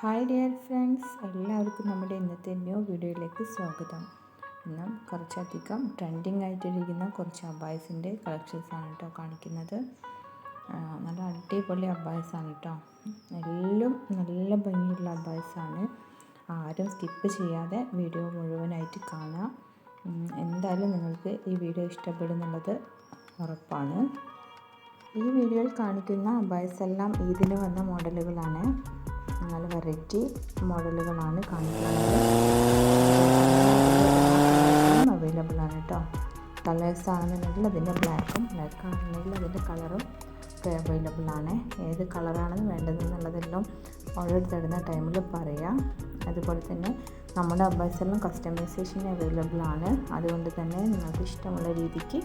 Hi dear friends എല്ലാവർക്കും നമ്മുടെ ഇന്നത്തെ ന്യൂ വീഡിയോയിലേക്ക് സ്വാഗതം. ഇന്ന് കുറച്ചധികം ട്രെൻഡിങ് ആയിട്ടിരിക്കുന്ന കുറച്ച് അബ്ബായ്സിന്റെ കളക്ഷൻസ് ആണ് കേട്ടോ കാണിക്കുന്നത്. നല്ല അടിപൊളി അബ്ബായ്സാണ് കേട്ടോ എല്ലാം നല്ല ഭംഗിയുള്ള അബ്ബായ്സാണ്. ആരും സ്കിപ്പ് ചെയ്യാതെ വീഡിയോ മുഴുവനായിട്ട് കാണാം. എന്തായാലും നിങ്ങൾക്ക് ഈ വീഡിയോ ഇഷ്ടപ്പെടുന്നുള്ളത് ഉറപ്പാണ്. ഈ വീഡിയോയിൽ കാണിക്കുന്ന അബ്ബായ്സ് എല്ലാം ഈദിന് വന്ന മോഡലുകളാണ് നല്ല വെറൈറ്റി മോഡലുകളാണ് കാണിക്കുന്നത്. അവൈലബിൾ ആണ് കേട്ടോ കളേഴ്സ് ആണെന്നുണ്ടെങ്കിൽ അതിന്റെ ബ്ലാക്കും ബ്ലാക്ക് ആണെന്നുണ്ടെങ്കിൽ അതിന്റെ കളറും അവൈലബിൾ ആണ്. ഏത് കളറാണ് വേണ്ടതെന്നുള്ളതെല്ലാം ഓർഡർ തരുന്ന ടൈമിൽ പറയാം. അതുപോലെ തന്നെ നമ്മുടെ അബ്ബാസ് കസ്റ്റമൈസേഷൻ അവൈലബിൾ ആണ്. അതുകൊണ്ട് തന്നെ നിങ്ങൾക്ക് ഇഷ്ടമുള്ള രീതിക്ക്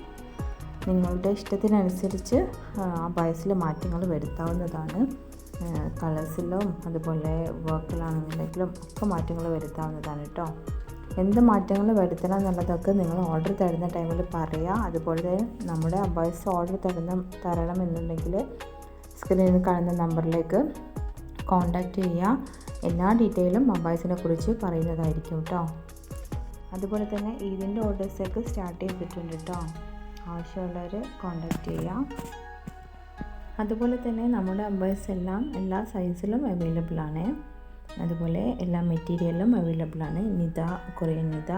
നിങ്ങളുടെ ഇഷ്ടത്തിനനുസരിച്ച് ആ ബയസിൽ മാറ്റങ്ങൾ വരുത്താവുന്നതാണ്. കളേഴ്സിലും അതുപോലെ വർക്കിലാണെന്നുണ്ടെങ്കിലും ഒക്കെ മാറ്റങ്ങൾ വരുത്താവുന്നതാണ് കേട്ടോ എന്ത് മാറ്റങ്ങൾ വരുത്തണം എന്നുള്ളതൊക്കെ നിങ്ങൾ ഓർഡർ തരുന്ന ടൈമിൽ പറയുക അതുപോലെ നമ്മുടെ അബോയ്സ് ഓർഡർ തരുന്ന തരണം എന്നുണ്ടെങ്കിൽ സ്ക്രീനിൽ കാണുന്ന നമ്പറിലേക്ക് കോൺടാക്റ്റ് ചെയ്യുക എല്ലാ ഡീറ്റെയിലും മൊബൈൽസിനെ കുറിച്ച് പറയുന്നതായിരിക്കും കേട്ടോ അതുപോലെ തന്നെ ഇതിന്റെ ഓർഡേഴ്സൊക്കെ സ്റ്റാർട്ട് ചെയ്തിട്ടുണ്ട് കേട്ടോ ആവശ്യമുള്ളവർ കോൺടാക്റ്റ് ചെയ്യാം. അതുപോലെ തന്നെ നമ്മുടെ അമ്പേഴ്സ് എല്ലാം എല്ലാ സൈസിലും അവൈലബിൾ ആണ്. അതുപോലെ എല്ലാ മെറ്റീരിയലും അവൈലബിൾ ആണ്. നിത കൊറിയൻ നിത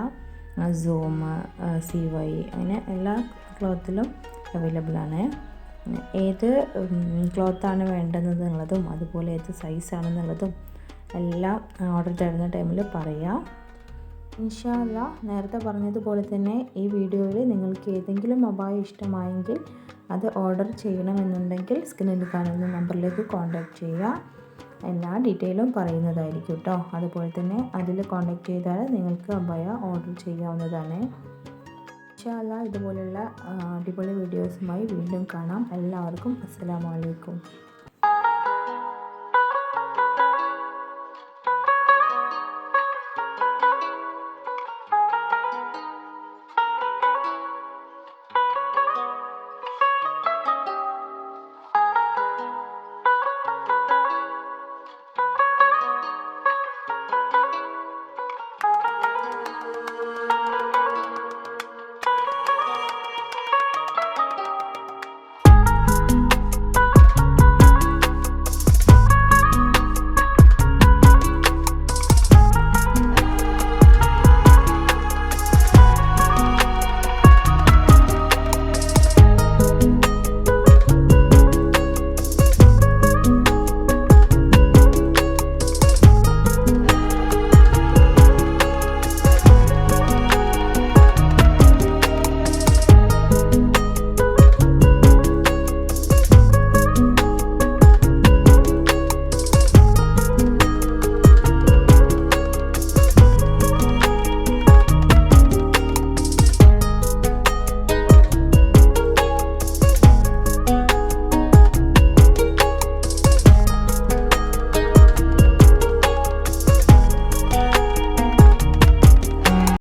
സോമ സി വൈ അങ്ങനെ എല്ലാ ക്ലോത്തിലും അവൈലബിൾ ആണ്. ഏത് ക്ലോത്താണ് വേണ്ടതെന്നുള്ളതും അതുപോലെ ഏത് സൈസാണെന്നുള്ളതും എല്ലാം ഓർഡർ തരുന്ന ടൈമിൽ പറയാം. ഇൻഷാല്ല നേരത്തെ പറഞ്ഞതുപോലെ തന്നെ ഈ വീഡിയോയിൽ നിങ്ങൾക്ക് ഏതെങ്കിലും മൊബൈൽ ഇഷ്ടമായെങ്കിൽ അത് ഓർഡർ ചെയ്യണമെന്നുണ്ടെങ്കിൽ സ്ക്രീനിൽ കാണുന്ന നമ്പറിലേക്ക് കോൺടാക്റ്റ് ചെയ്യുക. എല്ലാ ഡീറ്റെയിലും പറയുന്നതായിരിക്കും കേട്ടോ. അതുപോലെ തന്നെ അതിൽ കോൺടാക്റ്റ് ചെയ്താൽ നിങ്ങൾക്ക് അബയ ഓർഡർ ചെയ്യാവുന്നതാണ്. ഇൻഷാല്ല ഇതുപോലുള്ള അടിപൊളി വീഡിയോസുമായി വീണ്ടും കാണാം. എല്ലാവർക്കും അസ്സലാമു അലൈക്കും.